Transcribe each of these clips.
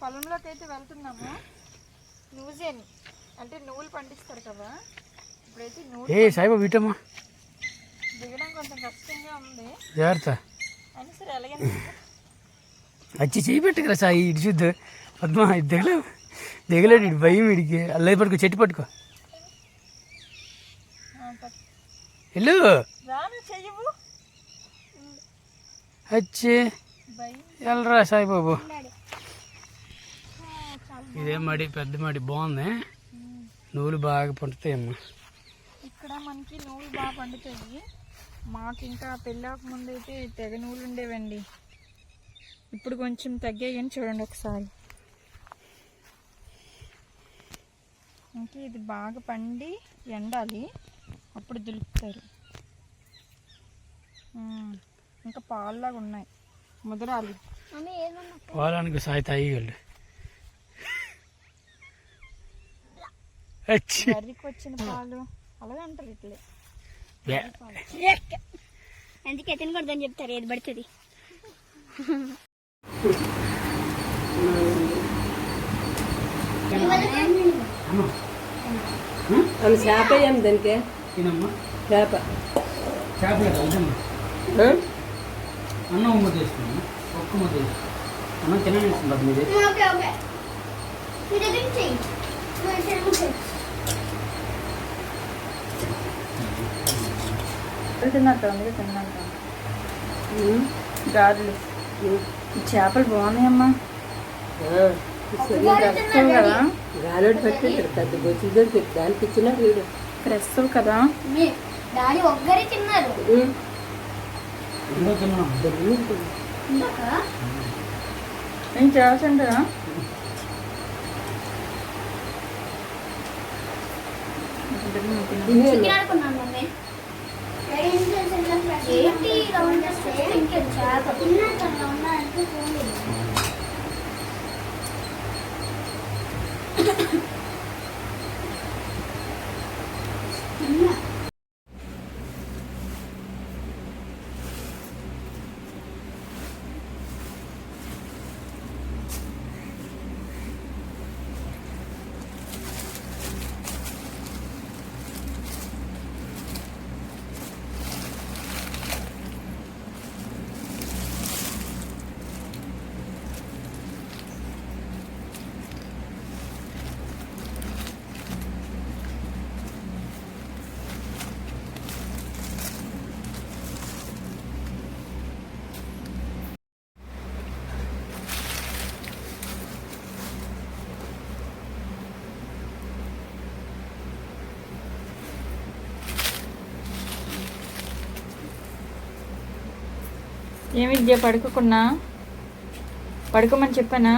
పొలంలోకి అయితే వెళ్తున్నాము. నూజేని. అంటే నువ్వులు పండిస్తారు కదా. ఇప్పుడైతే ఏ సాయిబాబు ఇటమ్మా దిగడం కొంచెం కష్టంగా ఉంది. జాగ్రత్త. అయినా సరే ఎలాగైనా వచ్చి చేయి పెట్టుకురా సాయి ఇటు చూద్దు. పద్మ ఇది దిగలే. దిగలేడు ఇటు భయం ఇడికి అల్లది పట్టుకో చెట్టు పట్టుకో. వెళ్ళు. రాను చెయ్యవు. వచ్చి వెళ్ళరా సాయిబాబు. ఇదే మడి పెద్ద మడి. బాగుంది. నువ్వులు బాగా పండుతాయమ్మా ఇక్కడ మనకి నువ్వులు బాగా పండుతాయి. మాకు ఇంకా పెళ్ళాక ముందు అయితే తెగ నువ్వులు ఉండేవండి. ఇప్పుడు కొంచెం తగ్గాయని చూడండి ఒకసారి. ఇంకా ఇది బాగా పండి ఎండాలి. అప్పుడు దులుపుతారు. ఇంకా పాల్లాగా ఉన్నాయి. ముదరాలు. పొలానికి సాయి తాగి వెళ్ళు వచ్చి కర్రీకి వచ్చిన పాలు. అలాగే అంటారు ఇట్లే. బే. అందుకే తినకూడదని చెప్తారు ఏది పడుతుంది. ఆమె చేప ఏం దానికి? తినమ్మా. చేప. ఆ? అన్నం ముద్ద ఒక్క ముద్ద అన్నం మీది చెయ్యి తిన్నట్టు. గారెలు. ఈ చేపలు బాగున్నాయమ్మా. తీసుకొని ఫ్రెష్ కదా. గాలోడు పెట్టాడు పెద్ద బొచ్చులు దొరికి దానికి ఇచ్చిన వీడు. ఫ్రెష్ కదా. మీ డాడీ ఒక్కరే తిన్నారు. ఉమ్. ఇంకో తిన్నాం. ఇందాక ఏం ఏమి విద్య పడుకోకున్నా? పడుకోమని చెప్పానా?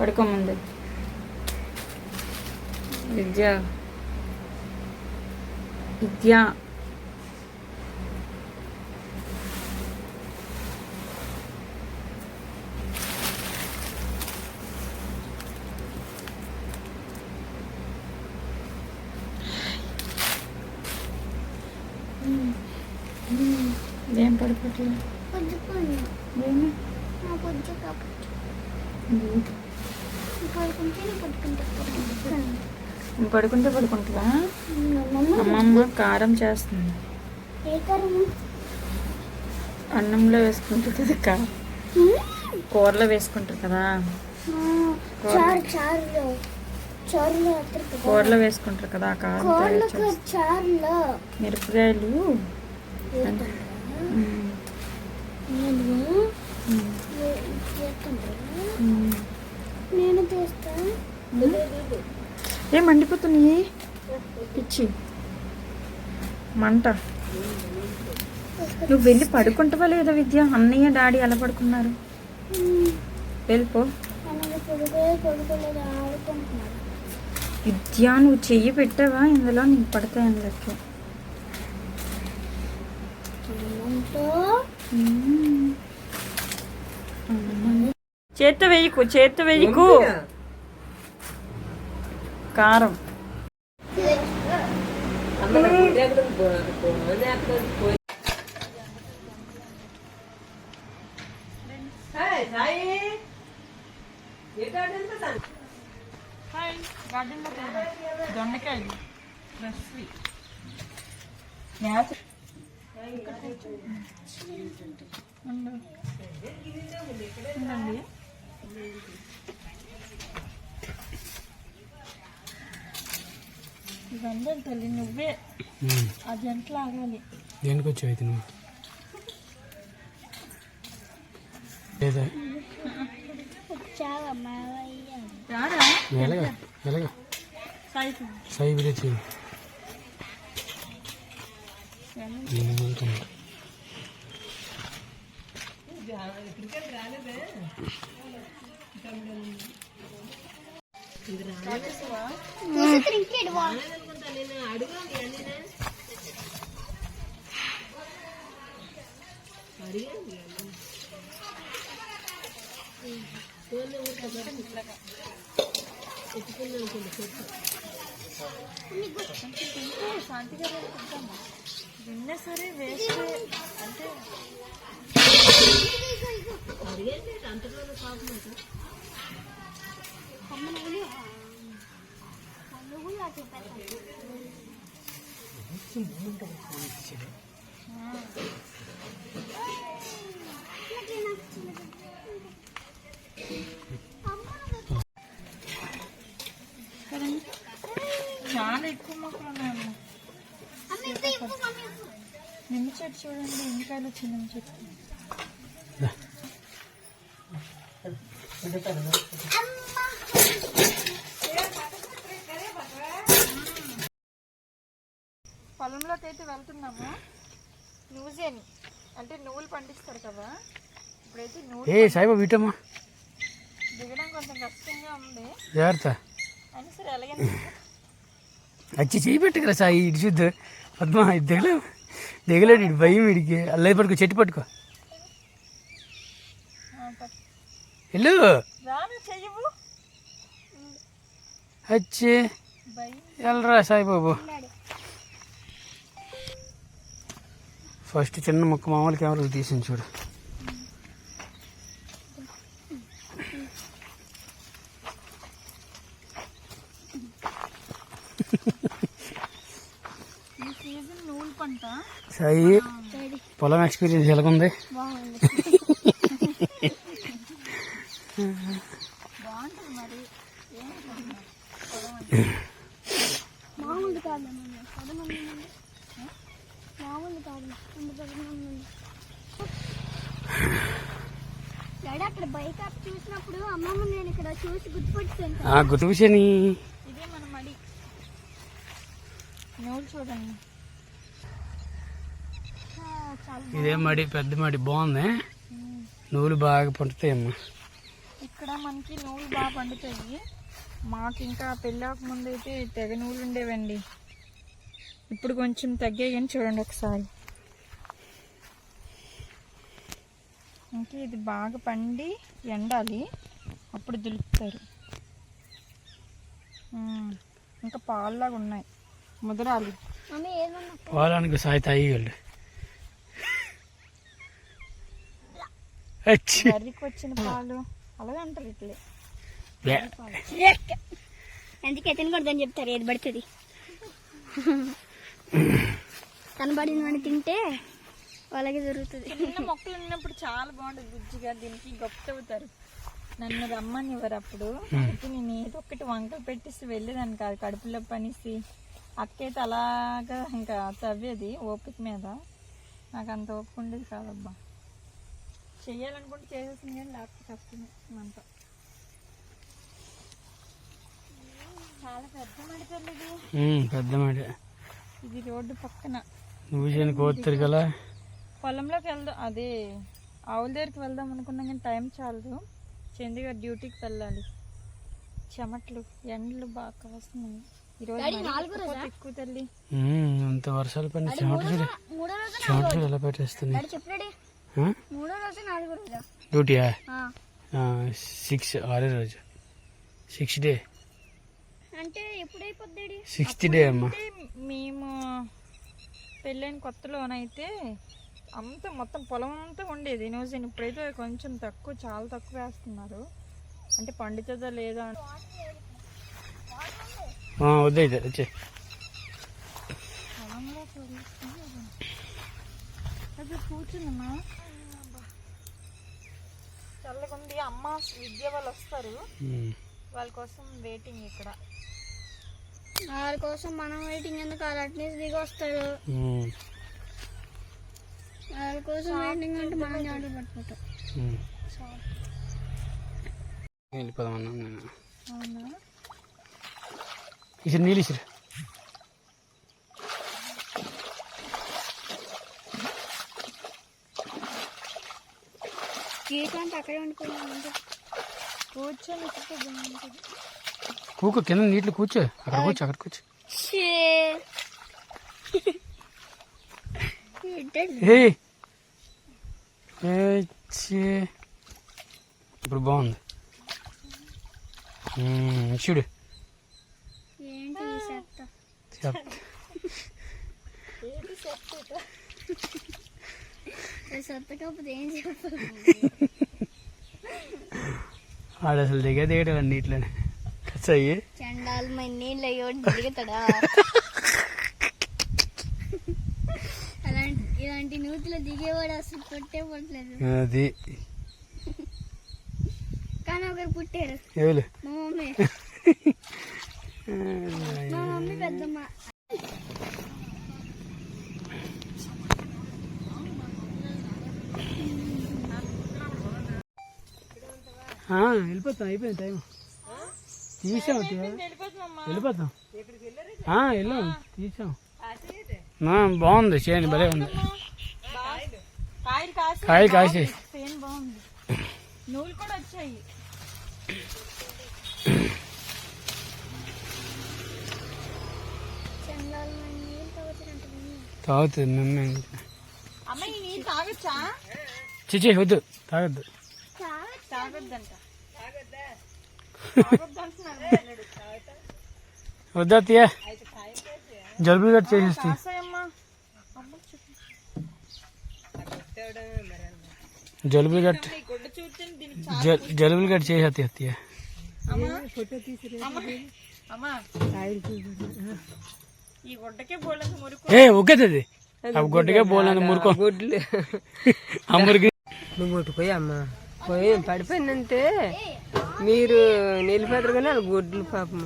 పడుకోముందు విద్య. విద్య. ఏం పడుకోవట్లేదు? కాబట్టి పడుకుంటే పడుకుంటా నువ్వు పడుకుంటే పడుకుంటావా? పడుకుంటా అమ్మమ్మ కారం చేస్తుంది. అన్నంలో వేసుకుంటుంది కారం కూరలో వేసుకుంటారు కదా. కదా. కూరలో వేసుకుంటారు కదా కారం మిరపకాయలు. ఏం మండిపోతున్నాయి పిచ్చి. మంట. నువ్వు వెళ్ళి పడుకుంటావా లేదా విద్య? అన్నయ్య డాడీ ఎలా పడుకున్నారు? వెళ్ళిపో. విద్య నువ్వు చెయ్యి పెట్టావా? ఇందులో నీకు పడతాయి అందులోకి అన్నంతో చేత్తో వేయకు చేత్తో వేయకు కారం అమ్మ నాకు గుడ్డ ఎక్కడ ఉంది? పో- పోనీ ఎక్కడ ఉంది? పోయి. హాయ్, సాయి హాయ్ గార్డెన్లో దొండకాయలు ఫ్రెష్వి ఉండండి. ఇవన్నీ తల్లి నువ్వే. ఆ జంటలు ఆగాలి దేనికి వచ్చావు అయితే నువ్వు? లేదా? ఎలాగా? ఎలాగా? సైజు సై విలేజ్. క్రికెట్ బాల్ శాంతి గారు విన్నా సరే వేస్తే అంటే కదండి చాలా ఎక్కువ మొక్కలు ఉన్నాయమ్మా నిమ్మ చెట్టు చూడండి ఎన్నికాయలు వచ్చింది నిమ్మ చెట్టు పొలంలోకి అయితే వెళ్తున్నాము. నువ్వుజేని అంటే నువ్వులు పండిస్తారు కదా. ఇప్పుడైతే నువ్వులు ఏ సాయిబాబు ఇటమ్మా. దిగడం కొంచెం కష్టంగా ఉంది. జాగ్రత్త. అయినా సరే ఎలాగైనా వచ్చి చేయి పెట్టకరా సాయి ఇటు చూద్దు. పద్మ ఇది దిగలే. దిగలేడు ఇటు భయం ఇడికి అల్లది పట్టుకో చెట్టు పట్టుకో. వెళ్ళు వచ్చి వెళ్ళరా సాయిబాబు. ఫస్ట్ చిన్న మొక్క మామూలు కెమెరాలు తీసింది చూడు. సాయి పొలం ఎక్స్పీరియన్స్ ఎలాగుంది బాగుంది బాగుంటుంది మరి ఏం మామూలు కాదు పదమంది మామూలు కాదు ముందు పదమంది డాడీ అక్కడ బైక్ ఆపి చూసినప్పుడు అమ్మమ్మ నేను ఇక్కడ చూసి గుర్తుపట్టాను ఆ గుతుకుశని ఇదే మన మడి. చూడండి. ఇదే మడి పెద్ద మడి. బాగుంది. నువ్వులు బాగా పండుతాయమ్మా ఇక్కడ మనకి నువ్వులు బాగా పండుతాయి. మాకు ఇంకా పెళ్ళాక ముందు అయితే తెగ నువ్వులు ఉండేవండి. ఇప్పుడు కొంచెం తగ్గాయి కానీ చూడండి ఒకసారి. ఇంకా ఇది బాగా పండి ఎండాలి. అప్పుడు దులుపుతారు. ఇంకా పాల్లాగా ఉన్నాయి. ముదరాలు. పొలానికి సాయి తాగి వెళ్ళు అచ్చి. కర్రీకి వచ్చిన పాలు. అలాగే అంటారు ఇట్లే. అందుకే తినకూడదని చెప్తారు ఏది పడుతుంది. కనబడిన వాడిని తింటే వాళ్ళకి జరుగుతుంది చిన్న మొక్కలు ఉన్నప్పుడు చాలా బాగుంటుంది బుజ్జిగా దీనికి గొప్ప అవుతారు నన్ను రమ్మని ఇవ్వరు అప్పుడు అయితే నేను ఏదో ఒకటి వంకలు పెట్టేసి వెళ్ళేదాన్ని కాదు కడుపులో పనిసి అక్కైతే అలాగా ఇంకా తవ్వేది ఓపిక మీద. నాకు అంత ఓపిక ఉండేది కాదబ్బా. చెయ్యాలనుకుంటే చేసేసింది కానీ లేకపోతే కష్టమే అంత. చాలా పెద్ద ఉమ్, పెద్ద మడి. ఇది రోడ్డు పక్కన. నువ్వు చేయని కోతురు కదా పొలంలోకి వెళ్దాం అదే ఆవుల దగ్గరికి వెళ్దాం అనుకున్నాం కానీ టైం చాలదు. చండీగఢ్ డ్యూటీకి వెళ్ళాలి. చెమట్లు ఎండలు బాగా కాస్తున్నాయి. నాలుగో ఎక్కువ రోజా? ఎక్కువ తల్లి. అంత వర్షాలు పడిన చెమటలు చెమటలు ఎలా పెట్టేస్తున్నాయి? డ్యూటీయా. సిక్స్ ఆరో రోజు. Six day. అంటే సిక్స్త్ డే అమ్మా. మేము పెళ్ళైన కొత్తలోనైతే అంత మొత్తం పొలం అంతా ఉండేది న్యూస్ ఇప్పుడైతే కొంచెం తక్కువ చాలా తక్కువ వేస్తున్నారు. అంటే పండుతుందో లేదో వద్దు అయితే వచ్చే. అది కూర్చుందమ్మా చల్లగుంది. అమ్మ విద్య వాళ్ళు వస్తారు. వాళ్ళ కోసం వెయిటింగ్ ఇక్కడ. వాళ్ళ కోసం మనం వెయిటింగ్ ఎందుకు? అట్లీస్ట్ దిగి వస్తారు. వాళ్ళ కోసం వెయిటింగ్ అంటే మనం జాగ్రత్త పట్టుకుంటాం. వెళ్ళిపోదామన్నా నేను. అవునా? ఇసరు నీళ్ళు ఇసరు. కేక్ అంటే అక్కడే వండుకున్నాం కూర్చొని బాగుంటుంది కూకో కింద నీటిలో కూర్చో. అక్కడ కూర్చో అక్కడ కూర్చో. ఇప్పుడు బాగుంది. చూడు. ఆడు అసలు దిగే దిగడం నీటిలోనే. కచ్చాయి చండాలు మరి నీళ్ళు అయ్యోడు దిగుతాడా? నూతిలో దిగేవాడు అసలు పుట్టే పుట్టలేదు అది. కానీ ఒకరు పుట్టారు. ఎవరు? మా మమ్మీ. మా మమ్మీ పెద్దమ్మ. ఆ, వెళ్ళిపోతాం అయిపోయింది టైం తీసాం వెళ్ళిపోతాం. ఆ, వెళ్ళాం తీసాం. ఆ, బాగుంది చేయండి భలే ఉంది. కాయలు కాసి కాయలు కాసి సేమ్ బాగుంది నూలు కూడా వచ్చాయి చండాలు మరి నీళ్ళు తాగుతారంట తాగుతుంది మమ్మీ అమ్మ ఈ నీళ్ళు తాగొచ్చా చిచి వద్దు తాగొద్దు తాగొద్దంట తాగొద్దు అంటున్నారు వద్దా తీయ జలుబు గట్ట చేసేస్తుంది కాసాయమ్మా జలుబు గట్ట జలుబులు గట్ట చేసేస్తాయి అత్తయ్య గుడ్డకే ఏ ఒగ్గది ఆ గొడ్డగా బోలంది మురుకో గుడ్లు ఆ మురికి నువ్వు కొట్టుపోయి అమ్మ పోయి పడిపోయిందంటే మీరు నిలిపోతారు కానీ వాళ్ళు గుడ్లు పాపం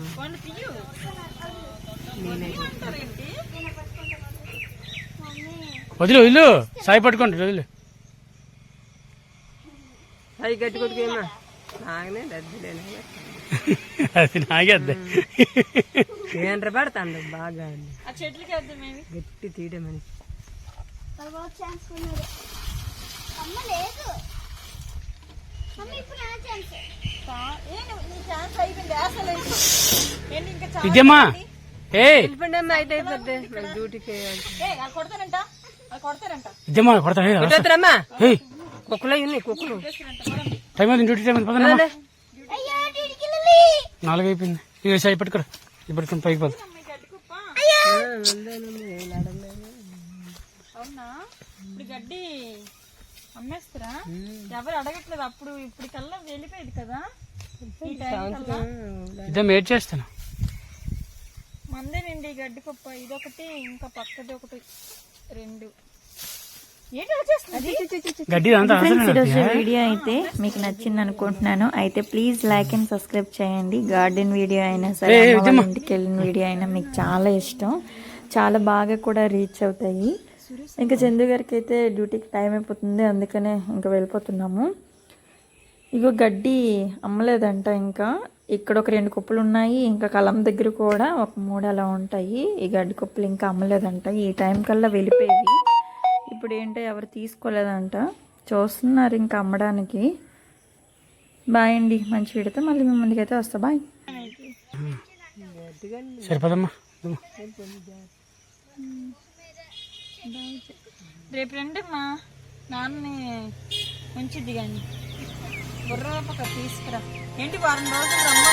వదిలు వదిలు సాయి పట్టుకుంటాడు వదిలు అవి గట్టి కొట్టుకేమా నాగనే దద్దులేనా అది నాగేద్ది. ఏంట్ర పడతాండు బాగా గట్టి తీయడమని ఛాన్స్ ఏ డ్యూటీకి కొడతారంట కొట్టొద్దురమ్మా ఏయ్ కుక్కలు ఉన్నాయి కుక్కలు. టైం అయింది డ్యూటీ టైం టిడికిలలి నాలుగు అయిపోయింది ఇక సాయి పట్టుకోరా ఇది పట్టుకుని పైకి పోదు. గడ్డి కుప్ప అయ్యో. అవునా? ఇప్పుడు గడ్డి అమ్మేస్తారా? ఎవరు అడగట్లేదు అప్పుడు ఇప్పుడు కల్లా వెళ్ళిపోయేది కదా? ఇదే చేస్తాను మందేనండి ఈ గడ్డి కుప్ప ఇదొకటి ఇంకా పక్కది ఒకటి. రెండు ఏంటి వచ్చేస్తుంది గడ్డి అంతా ఫ్రెండ్స్ ఈరోజు వీడియో అయితే మీకు నచ్చింది అనుకుంటున్నాను అయితే ప్లీజ్ లైక్ అండ్ సబ్స్క్రైబ్ చేయండి. గార్డెన్ వీడియో అయినా సరే ఇంటికి వెళ్ళిన వీడియో అయినా మీకు చాలా ఇష్టం. చాలా బాగా కూడా రీచ్ అవుతాయి. ఇంకా చందు గారికి అయితే డ్యూటీకి టైం అయిపోతుంది. అందుకనే ఇంకా వెళ్ళిపోతున్నాము. ఇగో గడ్డి అమ్మలేదంట ఇంకా. ఇక్కడ ఒక రెండు కుప్పలు ఉన్నాయి. ఇంకా కలం దగ్గర కూడా ఒక మూడు అలా ఉంటాయి. ఈ గడ్డి కుప్పలు ఇంకా అమ్మలేదంట. ఈ టైం కల్లా వెళ్ళిపోయేవి. ఇప్పుడు ఏంటో ఎవరు తీసుకోలేదంట. చూస్తున్నారు ఇంకా అమ్మడానికి. బాయ్ అండి మంచి వీడితే మళ్ళీ మీ ముందుకైతే వస్తా. బాయ్. సరిపోదమ్మా రేపు రండి అమ్మా నాన్నని ఉంచిద్ది కానీ. బుర్ర తీసుకురా. ఏంటి వారం రోజులు రమ్మ